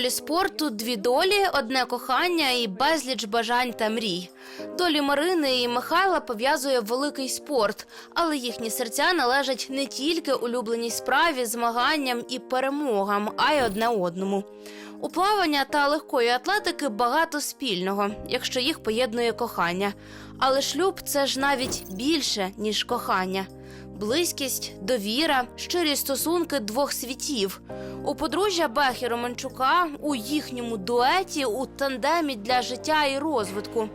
полі спорту дві долі, одне кохання і безліч бажань та мрій. Долі Марини і Михайла пов'язує великий спорт, але їхні серця належать не тільки улюбленій справі, змаганням і перемогам, а й одне одному. У плавання та легкої атлетики багато спільного, якщо їх поєднує кохання. Але шлюб це ж навіть більше, ніж кохання. Близькість, довіра, щирі стосунки двох світів. У подружжя Бехі Романчука у їхньому дуеті у тандемі для життя і розвитку.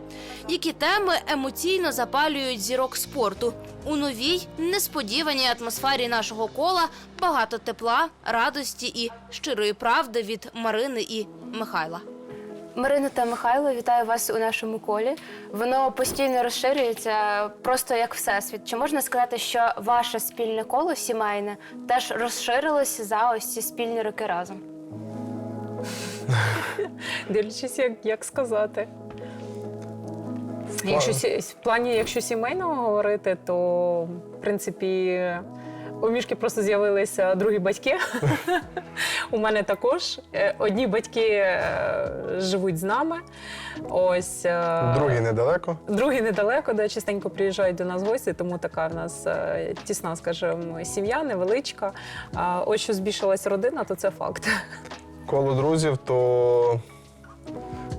Які теми емоційно запалюють зірок спорту у новій несподіваній атмосфері нашого кола багато тепла, радості і щирої правди від Марини і Михайла. Марина та Михайло, вітаю вас у нашому колі. Воно постійно розширюється, просто як всесвіт. Чи можна сказати, що ваше спільне коло сімейне теж розширилося за ось ці спільні роки разом? Дивлячись, як, як сказати. Якщо сі- в плані, якщо сімейного говорити, то в принципі у мішки просто з'явилися другі батьки. У мене також Е, одні батьки е, живуть з нами. Ось е, Другий недалеко. Другі недалеко, де частенько приїжджають до нас гості, тому така в нас тісна, скажімо, сім'я, невеличка. Ось що збільшилась родина, то це факт. Коло друзів, то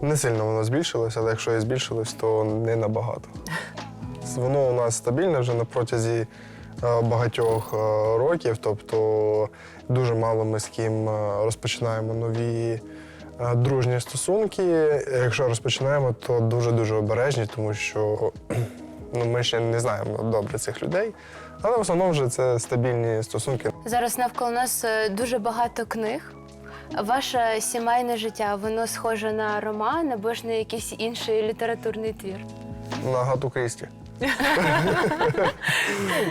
не сильно воно збільшилось, але якщо і збільшилось, то не набагато. Воно у нас стабільне вже на протязі багатьох е, років, тобто дуже мало ми з ким е, розпочинаємо нові е, дружні стосунки. Якщо розпочинаємо, то дуже-дуже обережні, тому що ну, ми ще не знаємо добре цих людей. Але в основному вже це стабільні стосунки. Зараз навколо нас е, дуже багато книг. Ваше сімейне життя, воно схоже на роман або ж на якийсь інший літературний твір. На Гату Крісті.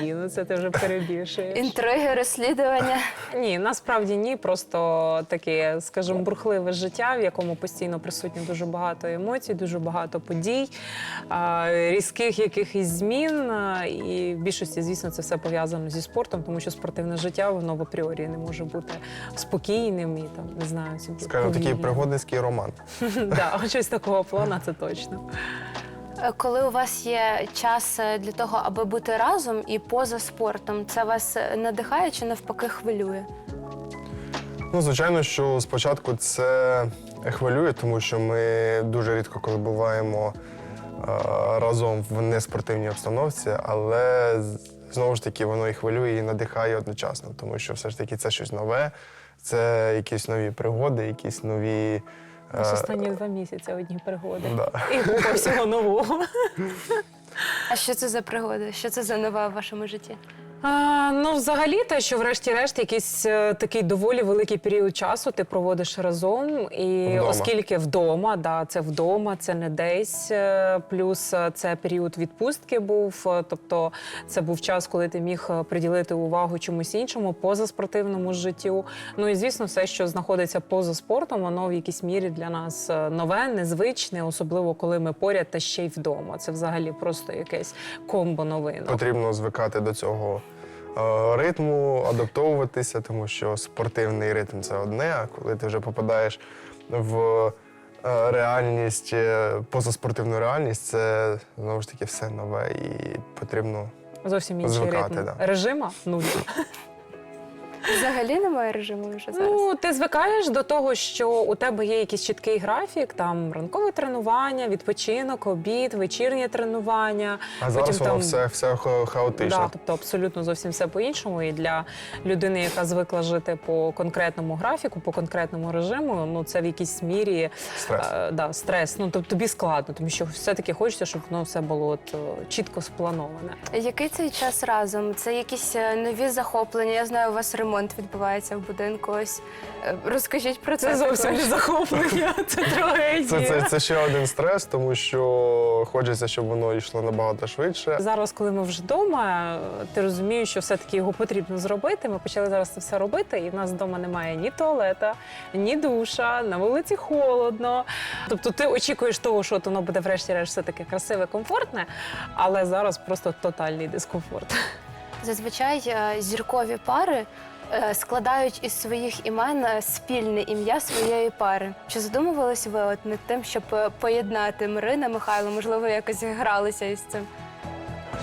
Ні, ну це ти вже перебільшуєш. Інтриги, розслідування. Ні, насправді ні. Просто таке, скажімо, бурхливе життя, в якому постійно присутні дуже багато емоцій, дуже багато подій, а, різких якихось змін. а, І в більшості, звісно, це все пов'язано зі спортом, тому що спортивне життя воно в апріорі не може бути спокійним і там не знаю собі. Скажімо, такий повільним. пригодницький роман. Да, щось такого плана, це точно. Е, Коли у вас є час е, для того, аби бути разом і поза спортом, це вас е, надихає чи навпаки хвилює? Ну, звичайно, що спочатку це хвилює, тому що ми дуже рідко коли буваємо разом в неспортивній обстановці, але знову ж таки воно і хвилює, і надихає одночасно, тому що все ж таки це щось нове, це якісь нові пригоди, якісь нові. Е, останні два місяці одні пригоди. да. І купа всього нового. А що це за пригоди? Що це за нова в вашому житті? А, ну, взагалі, те, що врешті-решт якийсь е, такий доволі великий період часу ти проводиш разом. І Вдома. оскільки вдома, да, це вдома, це не десь. е, Плюс е, це період відпустки був. е, Тобто це був час, коли ти міг е, приділити увагу чомусь іншому, поза спортивному життю. Ну і звісно, все, що знаходиться поза спортом, воно в якійсь мірі для нас е, нове, незвичне, особливо коли ми поряд та ще й вдома. Це взагалі просто якесь комбо новинок. Потрібно звикати до цього ритму, адаптовуватися, тому що спортивний ритм це одне, а коли ти вже попадаєш в е, реальність, е, позаспортивну реальність, це знову ж таки все нове і потрібно. Зовсім інший Звикати, ритм. да. Режима нуль. Взагалі немає режиму вже зараз. Ну, ти звикаєш до того, що у тебе є якийсь чіткий графік, там ранкове тренування, відпочинок, обід, вечірнє тренування. А зараз Потім воно там- все, все ха- хаотично. Да, тобто абсолютно зовсім все по-іншому. І для людини, яка звикла жити по конкретному графіку, по конкретному режиму, ну це в якійсь мірі Стрес. е, да, стрес. Ну тобто тобі складно, тому що все-таки хочеться, щоб воно все було от, е, чітко сплановане. Який цей час разом? Це якісь е, нові захоплення? Я знаю, у вас ремонт відбувається в будинку. Ось е, розкажіть про це. Це зовсім також. не захоплення, це трагедія. Це, це, це ще один стрес, тому що хочеться, щоб воно йшло набагато швидше. Зараз, коли ми вже вдома, ти розумієш, що все-таки його потрібно зробити. Ми почали зараз це все робити, і в нас вдома немає ні туалета, ні душа, на вулиці холодно. Тобто ти очікуєш того, що воно буде врешті-решт все таке красиве, комфортне, але зараз просто тотальний дискомфорт. Зазвичай е, зіркові пари складають із своїх імен е, спільне ім'я своєї пари. Чи задумувались ви от над тим, щоб е, поєднати Марина Михайло? Можливо, якось гралися із цим?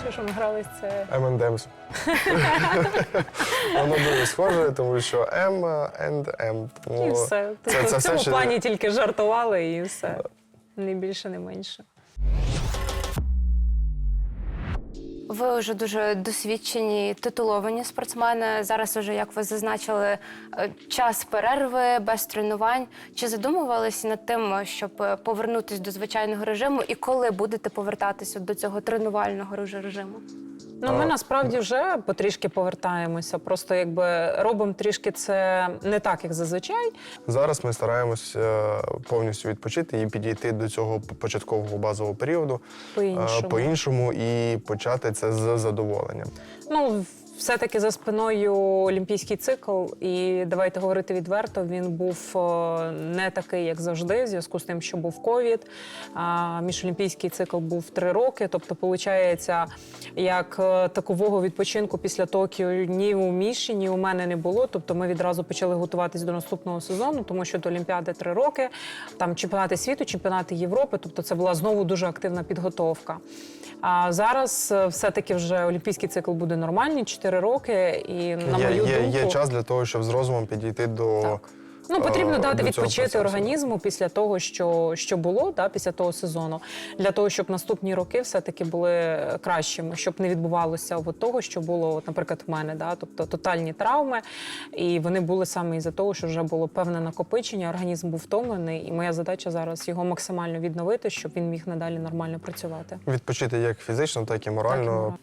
Що ж ми грали це? M&M's. Воно дуже схоже, тому що M and M. Тому І все. це- Тобто це в все, цьому що- плані тільки жартували і все. Не більше, не менше. Ви вже дуже досвідчені, титуловані спортсмени. Зараз, уже, як ви зазначили, е, час перерви без тренувань. Чи задумувалися над тим, щоб е, повернутися до звичайного режиму, і коли будете повертатися до цього тренувального реж- режиму? Ну, ми насправді вже потрішки повертаємося. Просто якби робимо трішки це не так, як зазвичай. Зараз ми стараємось е, повністю відпочити і підійти до цього початкового базового періоду е, По-іншому. по-іншому і почати це з задоволенням. Ну, все-таки за спиною олімпійський цикл, і давайте говорити відверто, він був е, не такий, як завжди, в зв'язку з тим, що був ковід. Міжолімпійський цикл був три роки. Тобто, виходить, як е, такового відпочинку після Токіо ні у Міші, ні у мене не було. Тобто, ми відразу почали готуватись до наступного сезону, тому що до Олімпіади три роки, там чемпіонати світу, чемпіонати Європи. Тобто, це була знову дуже активна підготовка. А зараз е, все-таки вже олімпійський цикл буде нормальний, 4 роки. І на є, мою є, думку, є час для того, щоб з розумом підійти до Так. Ну, потрібно е, дати відпочити процесу. організму після того, що, що було, да, після того сезону, для того, щоб наступні роки все-таки були кращими, щоб не відбувалося от того, що було, от, наприклад, в мене, да, тобто тотальні травми. І вони були саме із-за того, що вже було певне накопичення, організм був втомлений, і моя задача зараз його максимально відновити, щоб він міг надалі нормально працювати. відпочити як фізично, так і морально. Так, і морально.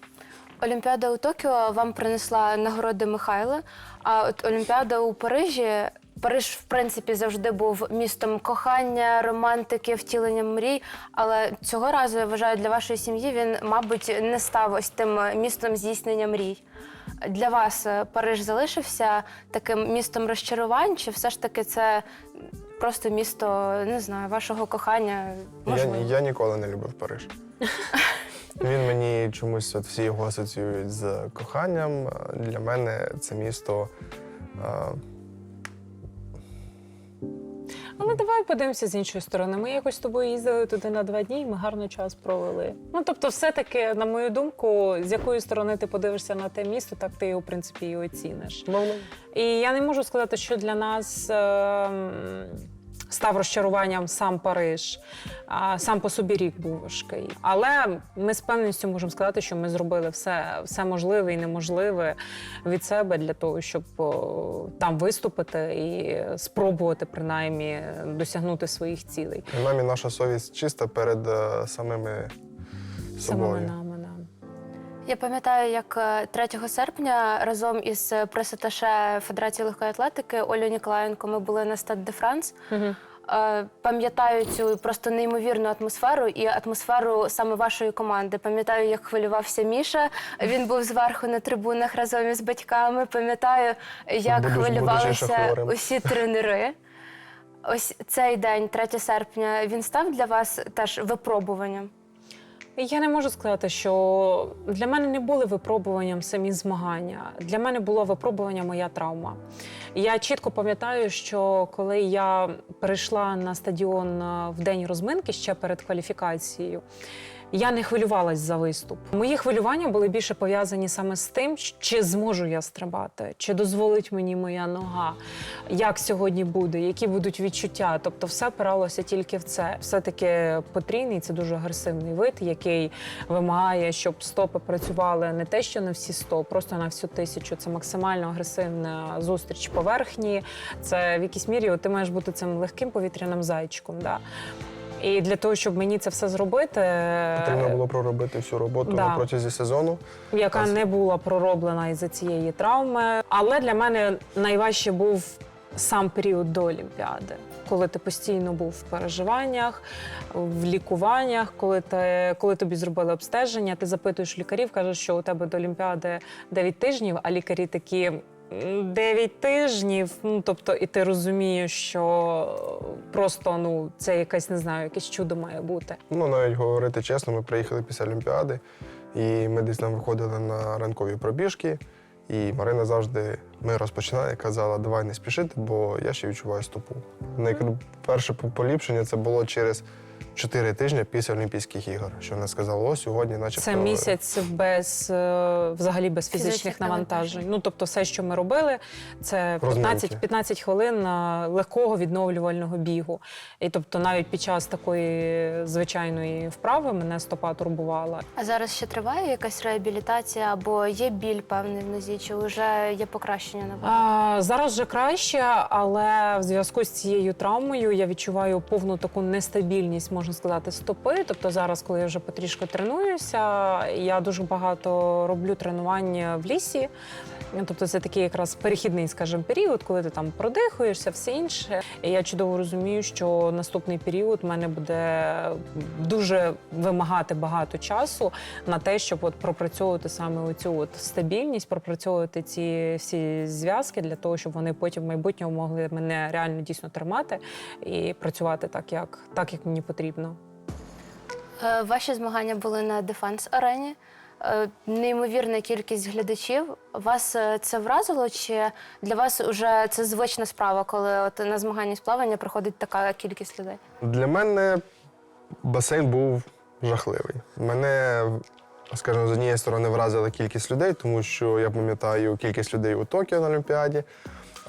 Олімпіада у Токіо вам принесла нагороди Михайла. А от Олімпіада у Парижі. Париж, в принципі, завжди був містом кохання, романтики, втіленням мрій. Але цього разу я вважаю, для вашої сім'ї він, мабуть, не став ось тим містом здійснення мрій. Для вас Париж залишився таким містом розчарувань, чи все ж таки це просто місто, не знаю, вашого кохання? Я, я ніколи не любив Париж. Він мені чомусь от всі його асоціюють з коханням. Для мене це місто. е, Але давай подивимося з іншої сторони. Ми якось з тобою їздили туди на два дні, і ми гарно час провели. Ну тобто, все-таки, на мою думку, з якої сторони ти подивишся на те місто, так ти його в принципі і оціниш. ну, І я не можу сказати, що для нас. ем, Став розчаруванням сам Париж, а сам по собі рік був важкий. Але ми з певністю можемо сказати, що ми зробили все, все можливе і неможливе від себе для того, щоб там виступити і спробувати принаймні досягнути своїх цілей. Принаймні, наша совість чиста перед е, самими Самими нами. Я пам'ятаю, як е, 3 серпня разом із пресаташе Федерації легкої атлетики Олею Ніколаєнко ми були на Стад де Франс. Е, Пам'ятаю цю просто неймовірну атмосферу і атмосферу саме вашої команди. Пам'ятаю, як хвилювався Міша. Він був зверху на трибунах разом із батьками. Пам'ятаю, як будучи хвилювалися хворим. усі тренери. Ось цей день, 3 серпня, він став для вас теж випробуванням. Я не можу сказати, що для мене не були випробуванням самі змагання. Для мене було випробування моя травма. Я чітко пам'ятаю, що коли я перейшла на стадіон е, в день розминки ще перед кваліфікацією. Я не хвилювалась за виступ. Мої хвилювання були більше пов'язані саме з тим, чи зможу я стрибати, чи дозволить мені моя нога, як сьогодні буде, які будуть відчуття. Тобто, все опиралося тільки в це. Все-таки потрійний це дуже агресивний вид, який вимагає, щоб стопи працювали не те, що на всі 100, просто на всю тисячу. Це максимально агресивна зустріч поверхні. Це в якійсь мірі ти маєш бути цим легким повітряним зайчиком. Да? І для того, щоб мені це все зробити, Потрібно було проробити всю роботу Да. протязі сезону. яка не була пророблена із-за цієї травми. Але для мене найважче був сам період до Олімпіади, коли ти постійно був в переживаннях, в лікуваннях, коли ти коли тобі зробили обстеження, ти запитуєш лікарів, кажеш, що у тебе до Олімпіади 9 тижнів, а лікарі такі. «М, 9 тижнів, ну тобто, і ти розумієш, що просто ну це якесь не знаю, якесь чудо має бути. Ну, навіть говорити чесно, ми приїхали після Олімпіади. І ми десь там виходили на ранкові пробіжки. І Марина завжди ми розпочинали, казала, давай не спішити, бо я ще відчуваю стопу. Найперше поліпшення це було через 4 тижні після Олімпійських ігор. Що вона сказала, о, сьогодні, начебто. Це місяць без е, взагалі без фізичних, Фізичних навантажень. Ну тобто, все, що ми робили, це Розминки. 15, 15 хвилин е, легкого відновлювального бігу. І тобто, навіть під час такої звичайної вправи мене стопа турбувала. А зараз ще триває якась реабілітація або є біль певний в нозі, чи вже є покращення на А, зараз вже краще, але в зв'язку з цією травмою я відчуваю повну таку нестабільність, можна сказати, стопи. Тобто зараз, коли я вже потрішки тренуюся, я дуже багато роблю тренувань в лісі. Тобто це такий якраз перехідний, скажімо, період, коли ти там продихуєшся, все інше. І я чудово розумію, що наступний період в мене буде дуже вимагати багато часу на те, щоб от пропрацьовувати саме оцю от стабільність, пропрацьовувати ці всі зв'язки для того, щоб вони потім в майбутньому могли мене реально дійсно тримати і працювати так, як так, як мені потрібно. Е, Ваші змагання були на дефенс арені. Неймовірна кількість глядачів. Вас е, це вразило? Чи для вас вже це звична справа, коли от на змагання з плавання приходить така кількість людей? Для мене басейн був жахливий. Мене, скажімо, з однієї сторони вразила кількість людей, тому що я пам'ятаю кількість людей у Токіо на Олімпіаді.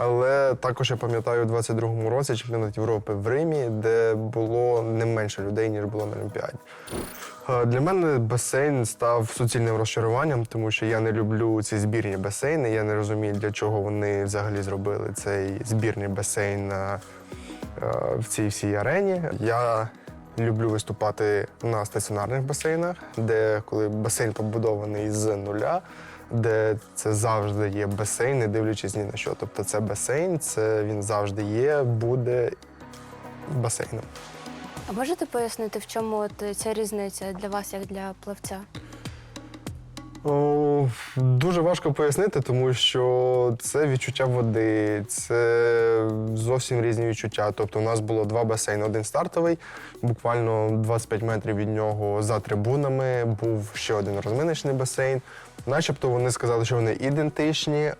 Але також я пам'ятаю у 22-му році чемпіонат Європи в Римі, де було не менше людей, ніж було на Олімпіаді. Е, Для мене басейн став суцільним розчаруванням, тому що я не люблю ці збірні басейни. Я не розумію, для чого вони взагалі зробили цей збірний басейн е, в цій всій арені. Я люблю виступати на стаціонарних басейнах, де коли басейн побудований з нуля, де це завжди є басейн, не дивлячись ні на що. Тобто це басейн, це він завжди є, буде басейном. А можете пояснити, в чому от ця різниця для вас, як для плавця? Дуже важко пояснити, тому що це відчуття води, це зовсім різні відчуття. Тобто, у нас було два басейни: один стартовий, буквально 25 метрів від нього за трибунами, був ще один розминочний басейн. Начебто вони сказали, що вони ідентичні, е,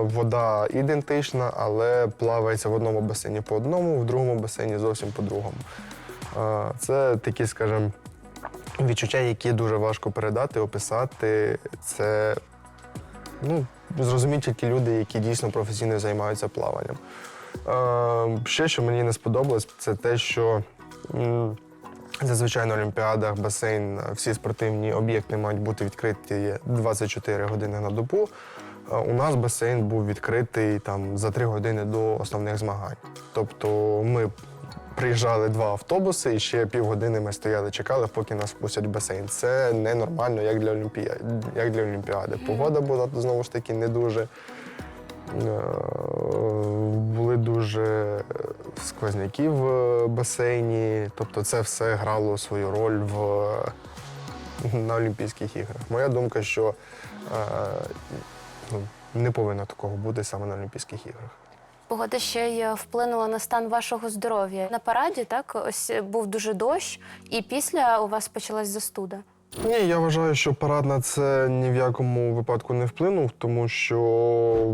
вода ідентична, але плавається в одному басейні по одному, в другому басейні зовсім по-другому. Е, Це такі, скажімо, відчуття, які дуже важко передати, описати. Це ну, зрозуміють тільки люди, які дійсно професійно займаються плаванням. Е, ще, що мені не сподобалось, це те, що зазвичай на Олімпіадах басейн, всі спортивні об'єкти мають бути відкриті 24 години на добу. Е, У нас басейн був відкритий там за 3 години до основних змагань. Тобто ми приїжджали два автобуси, і ще півгодини ми стояли, чекали, поки нас впустять в басейн. Це ненормально, як для Олімпіади. Як для Олімпіади. Погода була знову ж таки не дуже. Е, Були дуже сквозняки в басейні, тобто це все грало свою роль в, на Олімпійських іграх. Моя думка, що е, ну, не повинно такого бути саме на Олімпійських іграх. Погода ще й вплинула на стан вашого здоров'я. На параді так ось був дуже дощ, і після у вас почалась застуда. Ні, я вважаю, що парад на це ні в якому випадку не вплинув, тому що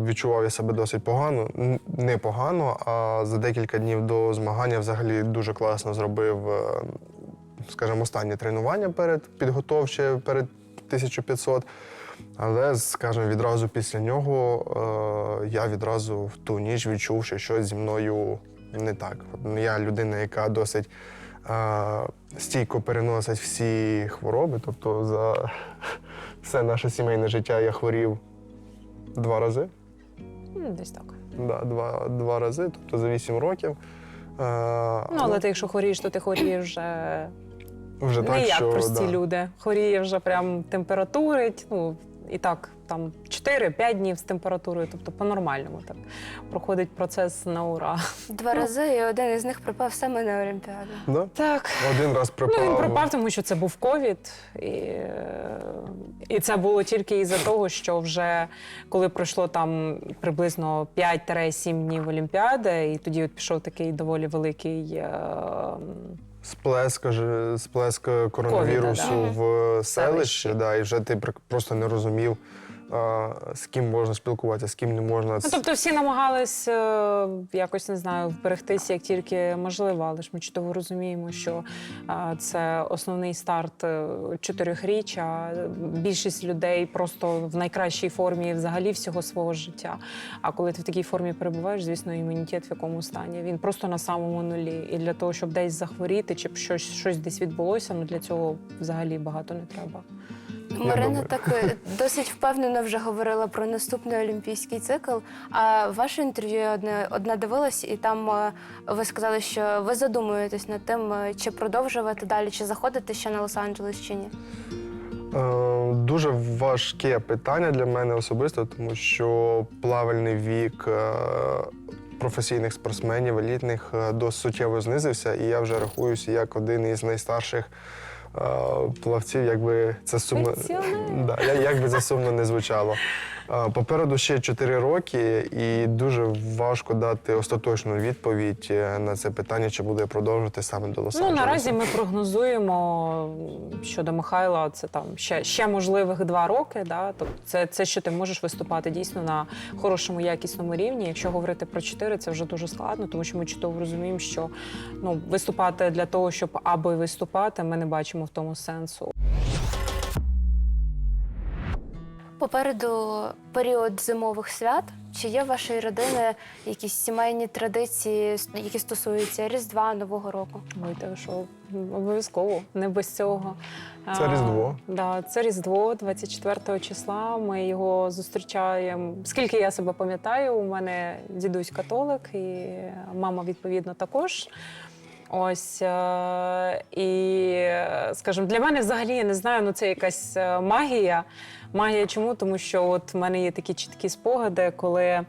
відчував я себе досить погано, не погано, а за декілька днів до змагання взагалі дуже класно зробив, е, скажімо, останнє тренування перед підготовче, перед 1500. Але, скажімо, відразу після нього е, я відразу в ту ніч відчув, що щось зі мною не так. От Я людина, яка досить е, стійко переносить всі хвороби. Тобто за все наше сімейне життя я хворів два рази. Десь так. Да, два, два рази, тобто за вісім років. Е, Ну, але ти, якщо хворієш, то ти хворієш вже вже не так, як що, прості да. люди. Хворіє вже прям температурить. Ну і так, там 4-5 днів з температурою, тобто по-нормальному так проходить процес на ура. Два рази, і один із них припав саме на Олімпіаду. Да? Так. Один раз припав. Ну, він пропав, тому що це був ковід, і, і це було тільки із-за того, що вже коли пройшло там приблизно 5-7 днів Олімпіади, і тоді от пішов такий доволі великий е, сплеск, сплеск коронавірусу Ковіда, да. в селищі, да, і вже ти пр- просто не розумів, з ким можна спілкуватися, з ким не можна. Ну, тобто всі намагались е, якось не знаю вберегтися як тільки можливо, але ж ми чудово розуміємо, що е, це основний старт е, чотирьохріччя. Більшість людей просто в найкращій формі взагалі всього свого життя. А коли ти в такій формі перебуваєш, звісно, імунітет в якому стані. Він просто на самому нулі. І для того, щоб десь захворіти, чи щось, щось десь відбулося, ну для цього взагалі багато не треба. Марина так е, досить впевнено вже говорила про наступний олімпійський цикл. А ваше інтерв'ю одне одне дивилась, і там е, ви сказали, що ви задумуєтесь над тим, е, чи продовжувати далі, чи заходити ще на Лос-Анджелес, чи ні. Е, Дуже важке питання для мене особисто, тому що плавальний вік е, професійних спортсменів, елітних, е, досить суттєво знизився, і я вже рахуюся як один із найстарших плавців, якби це сумно да, як би це сумно не звучало. Попереду ще 4 роки, і дуже важко дати остаточну відповідь е, на це питання, чи буде продовжувати саме до Лос-Анджелеса. Ну наразі ми прогнозуємо щодо Михайла. Це там ще, ще можливих два роки. Да? Тобто це, це що ти можеш виступати дійсно на хорошому якісному рівні. Якщо говорити про чотири, це вже дуже складно, тому що ми чудово розуміємо, що ну виступати для того, щоб аби виступати, ми не бачимо в тому сенсу. Попереду період зимових свят. Чи є в вашої родини якісь сімейні традиції, які стосуються Різдва, Нового року? Ой, те, що обов'язково не без цього. Це А, Різдво. Да, це Різдво 24 числа. Ми його зустрічаємо. Скільки я себе пам'ятаю, у мене дідусь католик і мама відповідно також. Ось е, і, скажімо, для мене взагалі я не знаю, ну це якась е, магія. Магія чому? Тому що от в мене є такі чіткі спогади, коли е,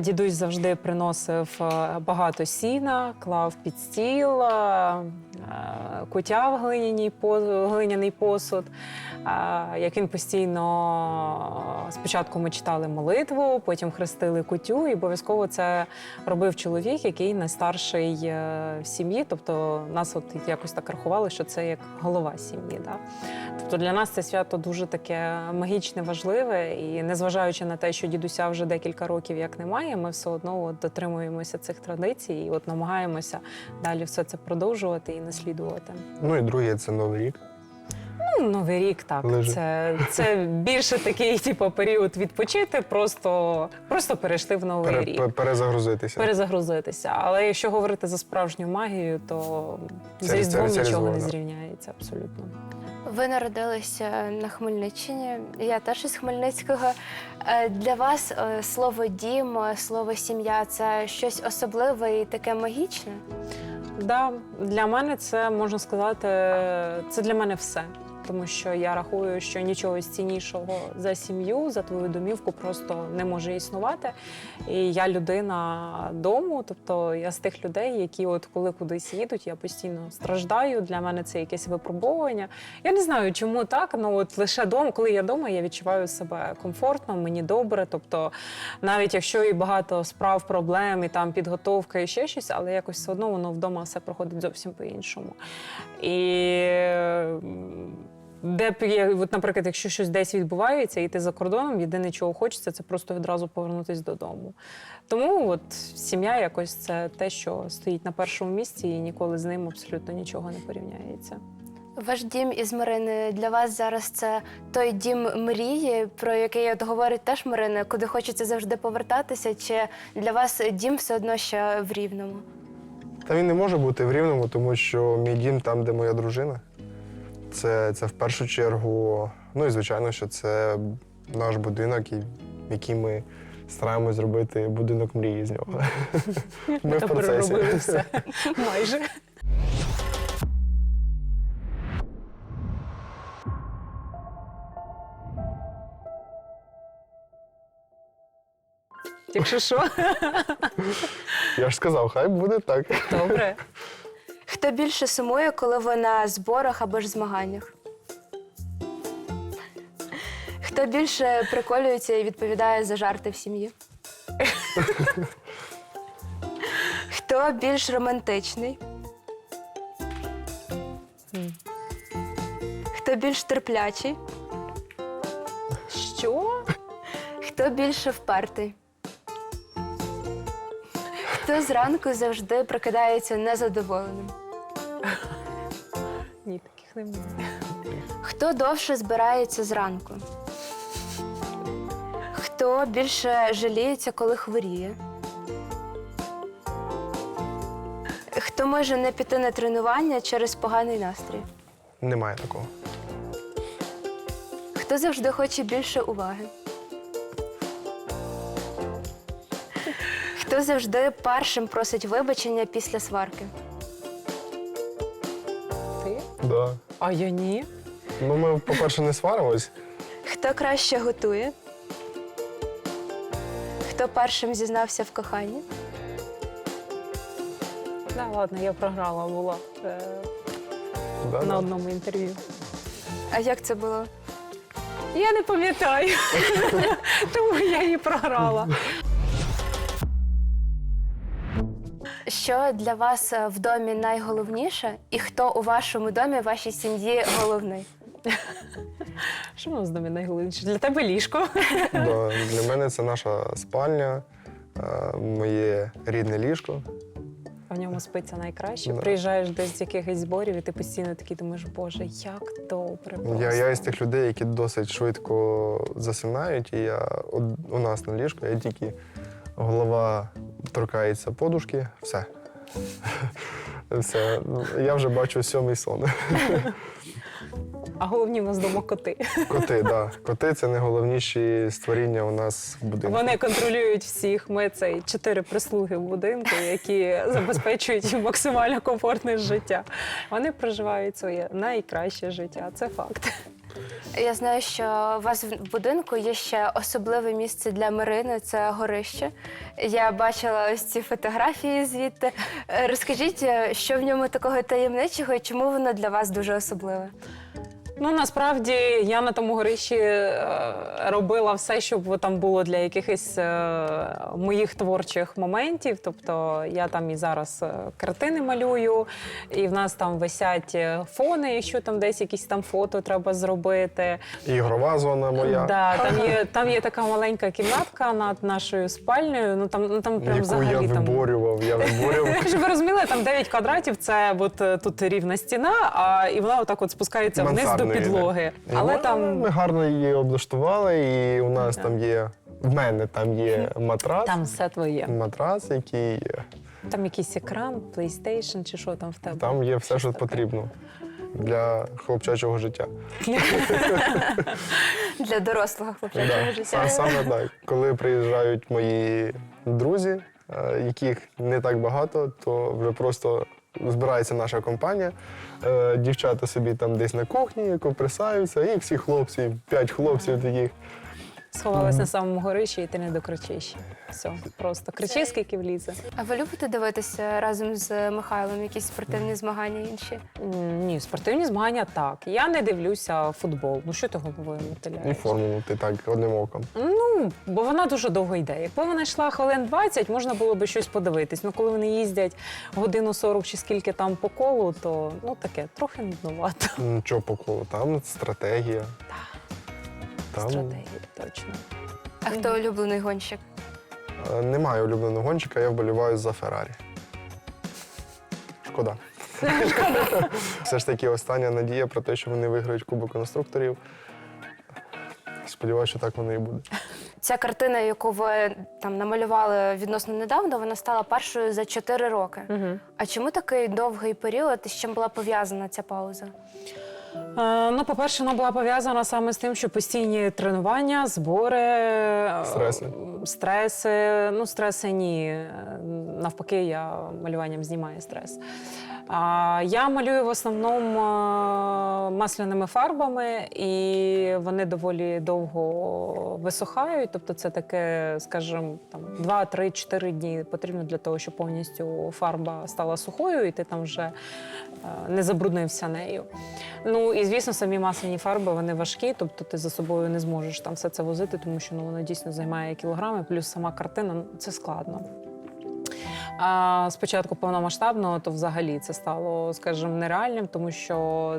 дідусь завжди приносив е, багато сіна, клав під стіл, е, кутя в глиняній глиняний посуд. Як він постійно спочатку ми читали молитву, потім хрестили кутю, і обов'язково це робив чоловік, який найстарший в сім'ї. Тобто нас от якось так рахували, що це як голова сім'ї. Да? Тобто для нас це свято дуже таке магічне, важливе, і незважаючи на те, що дідуся вже декілька років як немає, ми все одно от дотримуємося цих традицій і от намагаємося далі все це продовжувати і наслідувати. Ну і друге це Новий рік. Ну, Новий рік так. Лежить. Це, це більше такий, типу, період відпочити, просто, просто перейшли в новий Пере- рік. перезагрузитися. Перезагрузитися. Але якщо говорити за справжню магію, то з Це- Різдвом це- це нічого не зрівняється абсолютно. Ви народилися на Хмельниччині. Я теж із Хмельницького. Е, Для вас е, слово дім, е, слово сім'я це щось особливе і таке магічне. Да, для мене це можна сказати, це для мене все. Тому що я рахую, що нічого ціннішого за сім'ю, за твою домівку просто не може існувати. І я людина дому, тобто я з тих людей, які, от коли кудись їдуть, я постійно страждаю. Для мене це якесь випробовування. Я не знаю, чому так. Ну от лише дома, коли я вдома, я відчуваю себе комфортно, мені добре. Тобто, навіть якщо і багато справ, проблем, і там підготовка і ще щось, але якось все одно воно вдома все проходить зовсім по-іншому. І де б є, от, наприклад, якщо щось десь відбувається, і ти за кордоном, єдине, чого хочеться, це просто відразу повернутися додому. Тому от сім'я якось це те, що стоїть на першому місці, і ніколи з ним абсолютно нічого не порівняється. Ваш дім із Марини для вас зараз це той дім мрії, про який от говорить теж Марина, куди хочеться завжди повертатися, чи для вас дім все одно ще в рівному? Та він не може бути в рівному, тому що мій дім там, де моя дружина. Це, це в першу чергу. Ну і звичайно, що це наш будинок, який ми стараємось зробити будинок мрії з нього. Ми в процесі. все майже. Якщо що, Я ж сказав, хай буде так. добре. Хто більше сумує, коли ви на зборах або ж змаганнях? Хто більше приколюється і відповідає за жарти в сім'ї? Хто більш романтичний? Хто більш терплячий? Що? Хто більше впертий? Хто зранку завжди прокидається незадоволеним? Ні, таких немає. Хто довше збирається зранку? Хто більше жаліється, коли хворіє? Хто може не піти на тренування через поганий настрій? Немає такого. Хто завжди хоче більше уваги? Хто завжди першим просить вибачення після сварки? Да. А я ні. Ну, ми, по-перше, не сваримось. Хто краще готує? Хто першим зізнався в коханні? Да, ладно, я програла була е, Да, на да. одному інтерв'ю. А як це було? Я не пам'ятаю, тому я її програла. Що для вас е, в домі найголовніше, і хто у вашому домі, вашій сім'ї головний? Що в нас з домі найголовніше? Для тебе ліжко. Да, Для мене це наша спальня, е, моє рідне ліжко. В ньому спиться найкраще. Да. Приїжджаєш десь з якихось зборів, і ти постійно такий думаєш, боже, як добре. Просто. Я, я із тих людей, які досить швидко засинають, і я у нас на ліжку, я тільки голова торкається подушки, все. Все. Я вже бачу сьомий сон. А головні в нас вдома коти. Коти, так. Да. Коти це найголовніші створіння у нас в будинку. Вони контролюють всіх. Ми цей чотири прислуги в будинку, які забезпечують їм максимально комфортне життя. Вони проживають своє найкраще життя. Це факт. Я знаю, що у вас в будинку є ще особливе місце для Марини це горище. Я бачила ось ці фотографії звідти. Е, Розкажіть, е, що в ньому такого таємничого і чому воно для вас дуже особливе? Ну насправді я на тому горищі е, робила все, щоб там було для якихось е, моїх творчих моментів. Тобто я там і зараз е, картини малюю, і в нас там висять фони, якщо там десь якісь там фото треба зробити. Ігрова зона моя, Да, там є там є така маленька кімнатка над нашою спальнею. Ну там ну там прям яку взагалі я там. виборював. Я виборював. Щоб ви розуміли, там 9 квадратів це от е, тут рівна стіна, а і вона отак от спускається вниз до Мансардний, підлоги. Але ми- там ми гарно її облаштували, і у нас там є. В мене там є матрас. там все твоє. Матрас, який Там якийсь екран, PlayStation чи що там в тебе. там є все, що потрібно для хлопчачого життя. Для дорослого хлопчачого Да. життя. Са- Саме так. Коли приїжджають мої друзі, е, яких не так багато, то вже просто збирається наша компанія. Е, Дівчата собі там десь на кухні, коприсаються, і всі хлопці, п'ять хлопців таких. Сховалась на самому горищі, і ти не докричиш. Все, просто кричи, скільки влізе. А ви любите дивитися разом з Михайлом якісь спортивні змагання інші? М, Ні, спортивні змагання так. Я не дивлюся футбол. Ну що ти головою І мотиляєш? формулу ти так одним оком. Ну, бо вона дуже довго йде. Якби вона йшла хвилин 20, можна було би щось подивитись. Ну, коли вони їздять годину 40 чи скільки там по колу, то ну таке трохи нудновато. Нічого по колу, там стратегія. Там Стратегія, точно. А хто улюблений гонщик? е, немає улюбленого гонщика, я вболіваю за Феррарі. Шкода. Все ж таки остання надія про те, що вони виграють Кубок конструкторів. Сподіваюся, що так воно і буде. Ця картина, яку ви там намалювали відносно недавно, вона стала першою за 4 роки. Угу. А чому такий довгий період і з чим була пов'язана ця пауза? Е, ну, по-перше, вона була пов'язана саме з тим, що постійні тренування, збори, е, Стреси. стреси. Ну, стреси ні. Е, Навпаки, я малюванням знімаю стрес. Я малюю в основному е, масляними фарбами, і вони доволі довго висохають. Тобто, це таке, скажімо, там 2, 3, 4 дні потрібно для того, щоб повністю фарба стала сухою, і ти там вже е, не забруднився нею. Ну і звісно, самі масляні фарби вони важкі, тобто ти за собою не зможеш там все це возити, тому що ну, воно дійсно займає кілограми, плюс сама картина ну, це складно. А спочатку повномасштабного, то взагалі це стало, скажімо, нереальним, тому що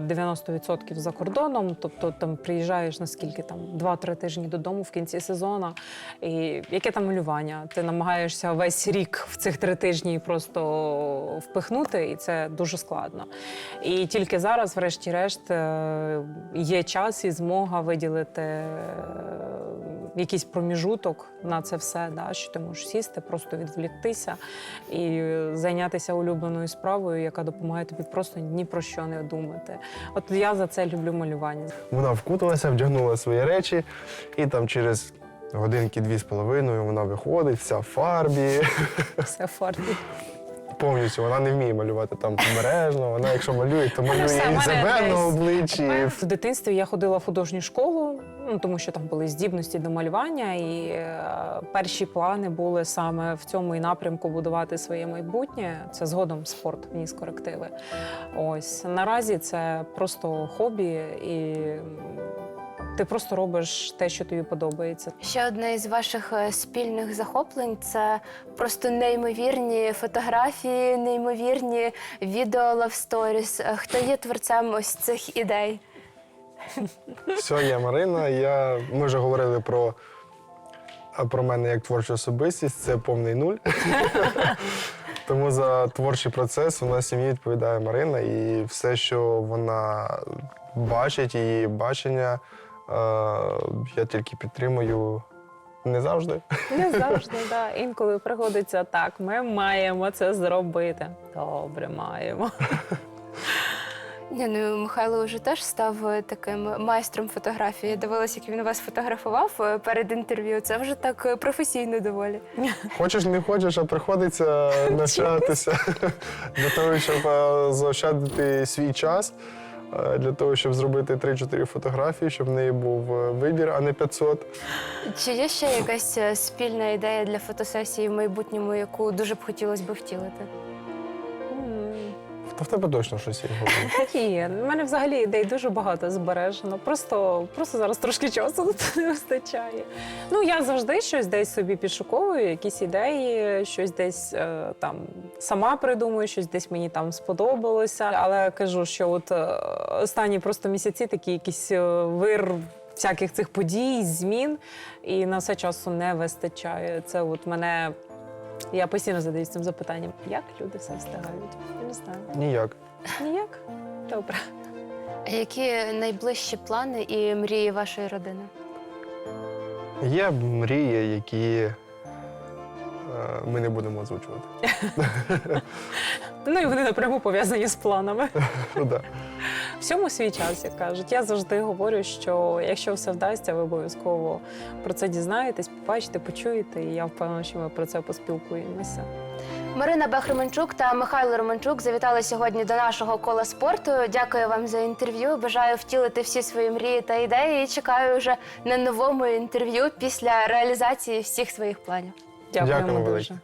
90% за кордоном, тобто там приїжджаєш наскільки там 2-3 тижні додому в кінці сезону. І яке там малювання? Ти намагаєшся весь рік в цих три тижні просто впихнути, і це дуже складно. І тільки зараз, врешті-решт, е, є час і змога виділити е, якийсь проміжуток на це все, да, що ти можеш сісти, просто відвліктися і зайнятися улюбленою справою, яка допомагає тобі просто ні про що не думати. От я за це люблю малювання. Вона вкуталася, вдягнула свої речі, і там через годинки дві з половиною вона виходить, вся в фарбі. Все в фарбі. Повністю вона не вміє малювати там обережно. Вона, якщо малює, то малює і себе на обличчі. В дитинстві я ходила в художню школу, ну тому що там були здібності до малювання, і е, перші плани були саме в цьому і напрямку будувати своє майбутнє. Це згодом спорт, вніс корективи. Ось наразі це просто хобі, і ти просто робиш те, що тобі подобається. Ще одне із ваших е, спільних захоплень це просто неймовірні фотографії, неймовірні відео Stories. Е, Хто є творцем ось цих ідей? Все, я Марина. Я, ми вже говорили про, про мене як творчу особистість, це повний нуль. Тому за творчий процес у нас сім'ї відповідає Марина, і все, що вона бачить, її бачення, е, я тільки підтримую не завжди. Не завжди, да. Інколи приходиться так. Ми маємо це зробити. Добре, маємо. Ні, ну Михайло вже теж став е, таким майстром фотографії. Я дивилася, як він вас фотографував е, перед інтерв'ю. Це вже так е, професійно доволі. Хочеш, не хочеш, а приходиться навчатися для того, щоб заощадити свій час, для того, щоб зробити 3-4 фотографії, щоб в неї був вибір, а не 500. Чи є ще якась спільна ідея для фотосесії в майбутньому, яку дуже б хотілося б втілити? Та в тебе точно щось є. в мене взагалі ідей дуже багато збережено. Просто, просто зараз трошки часу це не вистачає. Ну, я завжди щось десь собі підшуковую, якісь ідеї, щось десь е, там сама придумую, щось десь мені там сподобалося. Але кажу, що от е, останні просто місяці такі якісь е, вир. Всяких цих подій, змін, і на все часу не вистачає. Це от мене. Я постійно задаюсь цим запитанням: як люди все встигають? Я не знаю. Ніяк. Ніяк? Добре. А які найближчі плани і мрії вашої родини? Є мрії, які е, ми не будемо озвучувати. Ну і вони напряму пов'язані з планами. Ну, да. Всьому свій час, як кажуть. Я завжди говорю, що якщо все вдасться, ви обов'язково про це дізнаєтесь, побачите, почуєте, і я впевнена, що ми про це поспілкуємося. Марина Бах-Романчук та Михайло Романчук завітали сьогодні до нашого кола спорту. Дякую вам за інтерв'ю. Бажаю втілити всі свої мрії та ідеї. І чекаю вже на новому інтерв'ю після реалізації всіх своїх планів. Дякуємо Дякуємо дуже.